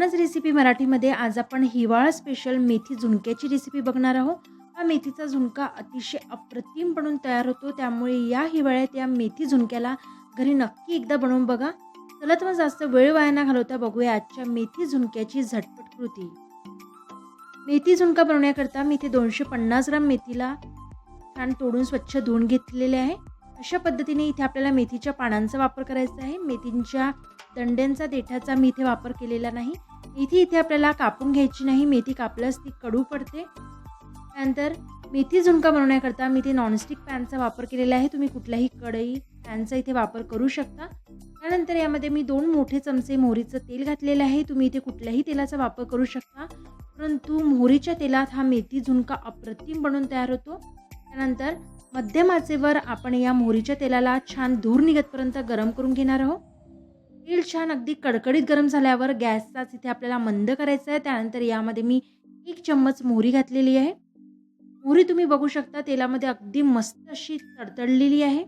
श्रावणच recipe मराठीमध्ये. आज आपण हिवाळा स्पेशल मेथी झुणक्याची रेसिपी बघणार आहोत. हा मेथीचा झुणका अतिशय अप्रतिम बनून तयार होतो. त्यामुळे या हिवाळ्यात या मेथी झुणक्याला घरी नक्की एकदा बनवून बघा. चला तर मग जास्त वेळ वाया न घालवता बघूया आजच्या मेथी झुणक्याची झटपट कृती. मेथी झुणका बनवण्याकरता मी इथे दोनशे पन्नास ग्राम मेथीला छान तोडून स्वच्छ धुवून घेतलेले आहे. अशा पद्धतीने इथे आपल्याला मेथीच्या पानांचा वापर करायचा आहे. मेथींच्या दंड्यांचा देठाचा मी इथे वापर केलेला नाही. मेथी इथे आपल्याला कापून घ्यायची नाही. मेथी कापल्यास ती कडू पडते. त्यानंतर मेथी झुणका बनवण्याकरता मी इथे नॉनस्टिक पॅनचा वापर केलेला आहे. तुम्ही कुठल्याही कढई पॅनचा इथे वापर करू शकता. त्यानंतर यामध्ये मी दोन मोठे चमचे मोहरीचं तेल घातलेलं आहे. तुम्ही इथे कुठल्याही तेलाचा वापर करू शकता. परंतु मोहरीच्या तेलात हा मेथी झुणका अप्रतिम बनवून तयार होतो. त्यानंतर मध्यम आचेवर आपण या मोहरीच्या तेलाला छान धूर निघतपर्यंत गरम करून घेणार आहोत. तेल छान अगदी कडकडीत गरम झाल्यावर गॅसचाच इथे आपल्याला मंद करायचा आहे त्यानंतर यामध्ये मी एक चम्मच मोहरी घातलेली आहे. मोहरी तुम्ही बघू शकता तेलामध्ये अगदी मस्त अशी तडतडलेली आहे.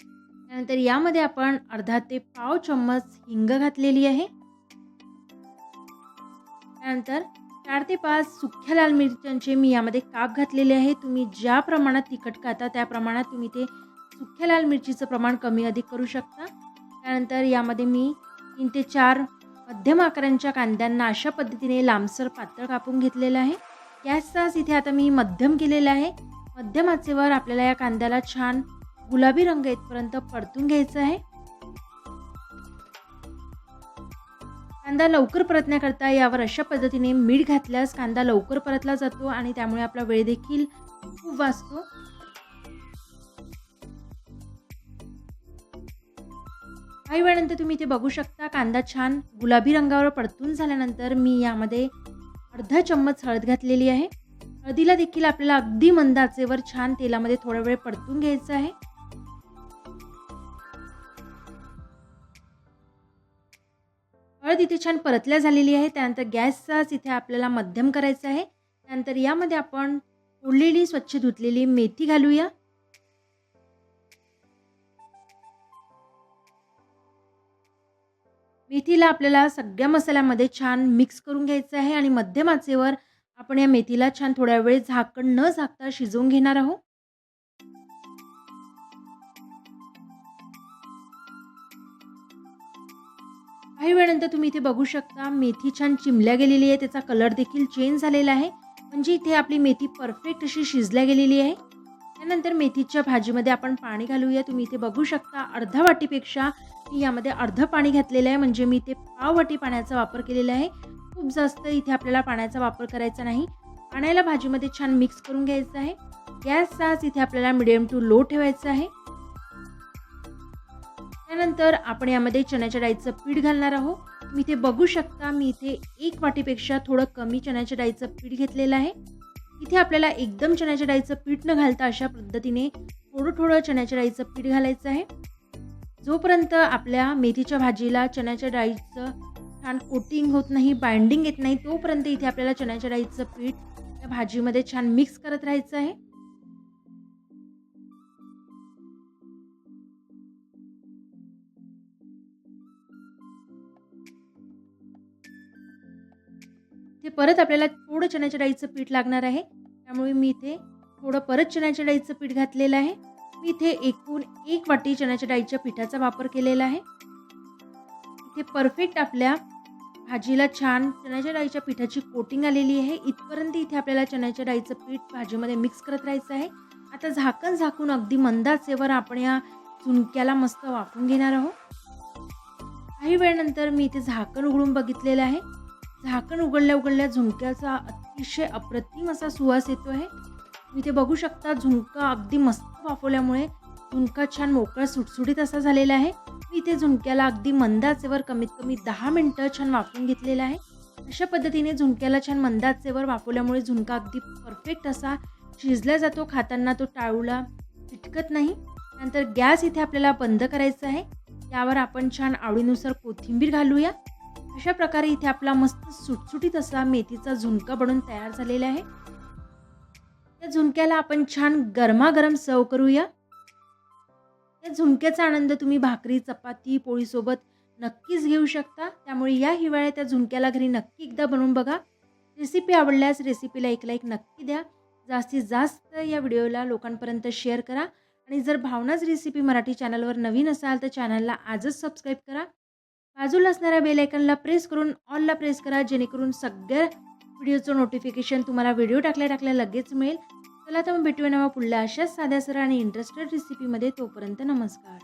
त्यानंतर यामध्ये आपण अर्धा ते पाव चम्मच हिंग घातलेली आहे. त्यानंतर चार ते पाच सुख्या लाल मिरच्यांचे मी यामध्ये काप घातलेले आहे. तुम्ही ज्या प्रमाणात तिखट खाता त्या प्रमाणात तुम्ही ते सुख्या लाल मिरचीचं प्रमाण कमी अधिक करू शकता. त्यानंतर यामध्ये मी तीन ते चार मध्यम आकारांच्या कांद्यांना अशा पद्धतीने लांबसर पातळ कापून घेतलेलं आहे. गॅसचाच इथे आता मी मध्यम केलेला आहे. मध्यम आचेवर आपल्याला या कांद्याला छान गुलाबी रंग येतपर्यंत परतून घ्यायचं आहे. कांदा लवकर परतण्याकरता यावर अशा पद्धतीने मीठ घातल्यास कांदा लवकर परतला जातो आणि त्यामुळे आपला वेळ देखील खूप वाचतो. काही वेळानंतर तुम्ही इथे बघू शकता कांदा छान गुलाबी रंगावर परतून झाल्यानंतर मी यामध्ये अर्धा चम्मच हळद घातलेली आहे. हळदीला देखील आपल्याला अगदी मंद आचेवर छान तेलामध्ये थोडा वेळ परतून घ्यायचं आहे. हळद इथे छान परतल्या झालेली आहे त्यानंतर गॅसचाच इथे आपल्याला मध्यम करायचा आहे. त्यानंतर यामध्ये आपण फोडलेली स्वच्छ धुतलेली मेथी घालूया. मेथीला आपल्याला सगळ्या मसाल्यामध्ये छान मिक्स करून घ्यायचं आहे आणि मध्यम आचेवर आपण या मेथीला छान थोड्या वेळ झाकण न झाकता शिजवून घेणार आहोत. काही वेळानंतर तुम्ही इथे बघू शकता मेथी छान चिमल्या गेलेली आहे त्याचा कलर देखील चेंज झालेला आहे. म्हणजे इथे आपली मेथी परफेक्ट अशी शिजल्या गेलेली आहे. त्यानंतर मेथीच्या भाजीमध्ये आपण पाणी घालूया. तुम्ही इथे बघू शकता अर्धा वाटीपेक्षा मी यामध्ये अर्धं पाणी घातलेलं आहे. म्हणजे मी इथे पाव वाटी पाण्याचा वापर केलेला आहे. खूप जास्त इथे आपल्याला पाण्याचा वापर करायचा नाही. पाण्याला भाजीमध्ये छान मिक्स करून घ्यायचं आहे. गॅस साज इथे आपल्याला मिडियम टू लो ठेवायचं आहे. त्यानंतर आपण यामध्ये चण्याच्या डाळीचं पीठ घालणार आहोत. मी इथे बघू शकता मी इथे एक वाटीपेक्षा थोडं कमी चण्याच्या डाळीचं पीठ घेतलेलं आहे. इथे आपल्याला एकदम चण्याच्या डाळीचं पीठ न घालता अशा पद्धतीने थोडं थोडं चण्याच्या डाळीचं पीठ घालायचं आहे. जोपर्यंत आपल्या मेथीच्या भाजीला चण्याच्या डाळीचं छान कोटिंग होत नाही बाइंडिंग येत नाही तोपर्यंत इथे आपल्याला चण्याच्या डाळीचं पीठ त्या भाजीमध्ये छान मिक्स करत राहायचं आहे. इथे परत आपल्याला थोडं चण्याच्या डाळीचं पीठ लागणार आहे. त्यामुळे मी इथे थोडं परत चण्याच्या डाळीचं पीठ घातलेलं आहे. मी इथे एकूण एक वाटी चण्याच्या डाळीच्या पिठाचा वापर केलेला आहे. इथे परफेक्ट आपल्या भाजीला छान चण्याच्या डाळीच्या पिठाची कोटिंग आलेली आहे. इथपर्यंत इथे आपल्याला चण्याच्या डाळीचं पीठ भाजीमध्ये मिक्स करत राहायचं आहे. आता झाकण झाकून अगदी मंदाचेवर आपण या झुणक्याला मस्त वाफून घेणार आहोत. काही वेळानंतर मी इथे झाकण उघडून बघितलेलं आहे. झाकण उघडल्या उघडल्या झुणक्याचा अतिशय अप्रतिम असा सुवास येतो आहे. तुम्ही इथे बघू शकता झुणका अगदी मस्त वाफवल्यामुळे झुणका छान मोकळा सुटसुटीत असा झालेला आहे. मी इथे झुणक्याला अगदी मंदाचेवर कमीत कमी दहा मिनटं छान वाफवून घेतलेलं आहे. अशा पद्धतीने झुणक्याला छान मंदाचेवर वाफवल्यामुळे झुणका अगदी परफेक्ट असा शिजला जातो. खाताना तो टाळूला चिटकत नाही. नंतर गॅस इथे आपल्याला बंद करायचा आहे. त्यावर आपण छान आवडीनुसार कोथिंबीर घालूया. अशा प्रकारे इथे आपला मस्त सुटसुटीत असा मेथीचा झुणका बनून तयार झालेला आहे. त्या झुणक्याला आपण छान गरमागरम सर्व करूया. या झुणक्याचा आनंद तुम्ही भाकरी चपाती पोळीसोबत नक्कीच घेऊ शकता. त्यामुळे या हिवाळ्यात त्या झुणक्याला घरी नक्की एकदा बनवून बघा. रेसिपी आवडल्यास रेसिपीला एक लाईक नक्की द्या. जास्तीत जास्त या व्हिडिओला लोकांपर्यंत शेअर करा. आणि जर भावनाच रेसिपी मराठी चॅनलवर नवीन असाल तर चॅनलला आजच सबस्क्राईब करा. बाजूला असणाऱ्या बेल आयकनला प्रेस करून ऑलला प्रेस करा जेणेकरून सगळ्या व्हिडिओचं नोटिफिकेशन तुम्हाला व्हिडिओ टाकल्या टाकल्या लगेच मिळेल. चला तर मग भेटूया नवा पुढल्या अशाच साध्या सर आणि इंटरेस्टेड रेसिपीमध्ये तोपर्यंत नमस्कार.